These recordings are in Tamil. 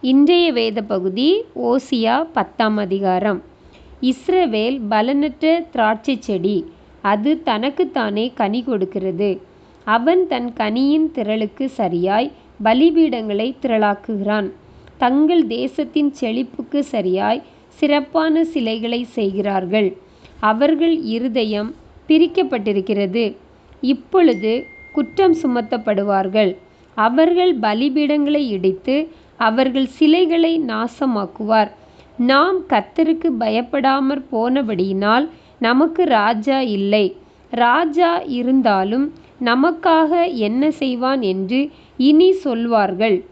இன்றைய வேத பகுதி ஓசியா பத்தாம் அதிகாரம். இஸ்ரவேல் பலனற்ற திராட்சை செடி அது தனக்குத்தானே கனி கொடுக்கிறது. அவன் தன் கனியின் திரளுக்கு சரியாய் பலிபீடங்களை திரளாக்குகிறான். தங்கள் தேசத்தின் செழிப்புக்கு சரியாய் சிறப்பான சிலைகளை செய்கிறார்கள். அவர்கள் இருதயம் பிரிக்கப்பட்டிருக்கிறது. இப்பொழுது குற்றம் சுமத்தப்படுவார்கள். அவர்கள் பலிபீடங்களை இடித்து அவர்கள் சிலைகளை நாசமாக்குவார். நாம் கர்த்தருக்கு பயப்படாமற் போனபடியினால் நமக்கு ராஜா இல்லை. ராஜா இருந்தாலும் நமக்காக என்ன செய்வான் என்று இனி சொல்வார்கள்.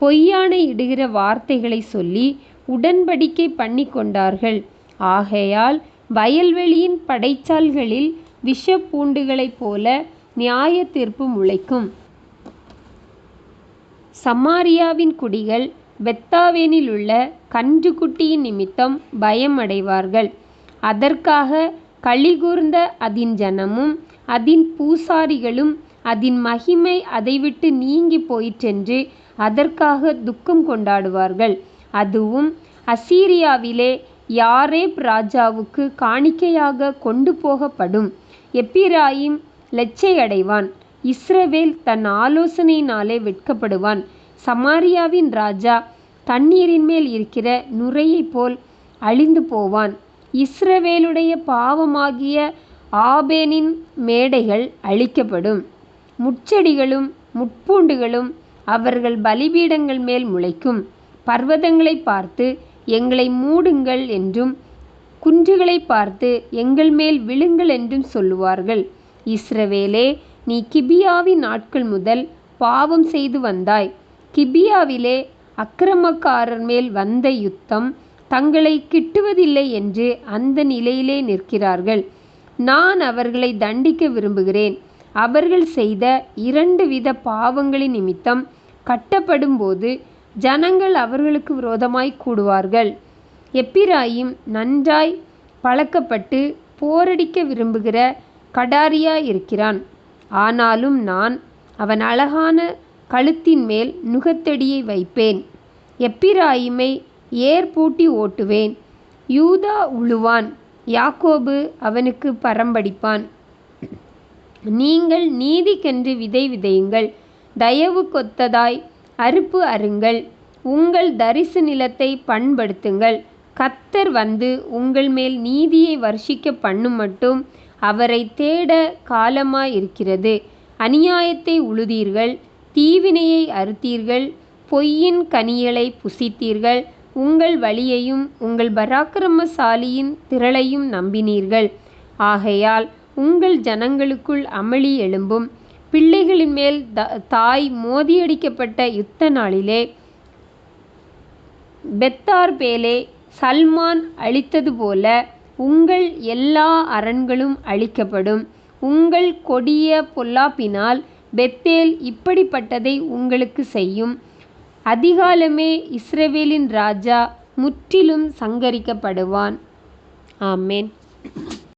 பொய்யானை இடுகிற வார்த்தைகளை சொல்லி உடன்படிக்கை பண்ணிக்கொண்டார்கள். ஆகையால் வயல்வெளியின் படைச்சால்களில் விஷப்பூண்டுகளைப் போல நியாய தீர்ப்பு முளைக்கும். சமாரியாவின் குடிகள் பெத்தாவேனிலுள்ள கன்றுக்குட்டியின் நிமித்தம் பயம் அடைவார்கள் அதற்காக களிகூர்ந்த அதின் ஜனமும் அதின் பூசாரிகளும் அதின் மகிமை அதைவிட்டு நீங்கி போயிற்றென்று அதற்காக துக்கம் கொண்டாடுவார்கள். அதுவும் அசீரியாவிலே யாரேப் ராஜாவுக்கு காணிக்கையாக கொண்டு போகப்படும். எப்பிராயிம் லெச்சையடைவான் இஸ்ரவேல் தன் ஆலோசனையினாலே வெட்கப்படுவான். சமாரியாவின் ராஜா தண்ணீரின் மேல் இருக்கிற நுரையைப் போல் அழிந்து போவான். இஸ்ரவேலுடைய பாவமாகிய ஆபேனின் மேடைகள் அழிக்கப்படும். முட்செடிகளும் முட்பூண்டுகளும் அவர்கள் பலிபீடங்கள் மேல் முளைக்கும். பர்வதங்களை பார்த்து எங்களை மூடுங்கள் என்றும் குன்றுகளை பார்த்து எங்கள் மேல் விழுங்கள் என்றும் சொல்லுவார்கள். இஸ்ரவேலே நீ கிபியாவின் நாட்கள் முதல் பாவம் செய்து வந்தாய். கிபியாவிலே அக்கிரமக்காரர் மேல் வந்த யுத்தம் தங்களை கிட்டுவதில்லை என்று அந்த நிலையிலே நிற்கிறார்கள். நான் அவர்களை தண்டிக்க விரும்புகிறேன். அவர்கள் செய்த இரண்டு வித பாவங்களின் நிமித்தம் கட்டப்படும்போது ஜனங்கள் அவர்களுக்கு விரோதமாய் கூடுவார்கள். எப்பிராயிம் நன்றாய் பழக்கப்பட்டு போரடிக்க விரும்புகிற கடாரியா இருக்கிறான் ஆனாலும் நான் அவன் அழகான கழுத்தின் மேல் நுகத்தடியை வைப்பேன். எப்பிராயிமை ஏர் பூட்டி ஓட்டுவேன். யூதா உழுவான். யாக்கோபு அவனுக்கு பரம்படிப்பான் நீங்கள் நீதிக்கென்று விதை விதையுங்கள். தயவு கொத்ததாய் அறுப்பு அருங்கள் உங்கள் தரிசு நிலத்தை பண்படுத்துங்கள். கத்தர் வந்து உங்கள் மேல் நீதியை வர்ஷிக்க மட்டும் அவரை தேட காலமாயிருக்கிறது. அநியாயத்தை உழுதீர்கள் தீவினையை அறுத்தீர்கள் பொய்யின் கனியலை புசித்தீர்கள் உங்கள் வழியையும் உங்கள் பராக்கிரமசாலியின் திரளையும் நம்பினீர்கள். ஆகையால் உங்கள் ஜனங்களுக்குள் அமளி எழும்பும். பிள்ளைகளின் மேல் தாய் மோதியடிக்கப்பட்ட யுத்த நாளிலே பெத்தார்பேலே சல்மான் அழித்தது போல உங்கள் எல்லா அரண்களும் அழிக்கப்படும். உங்கள் கொடிய பொல்லாப்பினால் பெத்தேல் இப்படிப்பட்டதை உங்களுக்கு செய்யும். அதிகாலமே இஸ்ரவேலின் ராஜா முற்றிலும் சங்கரிக்கப்படுவான். ஆமேன்.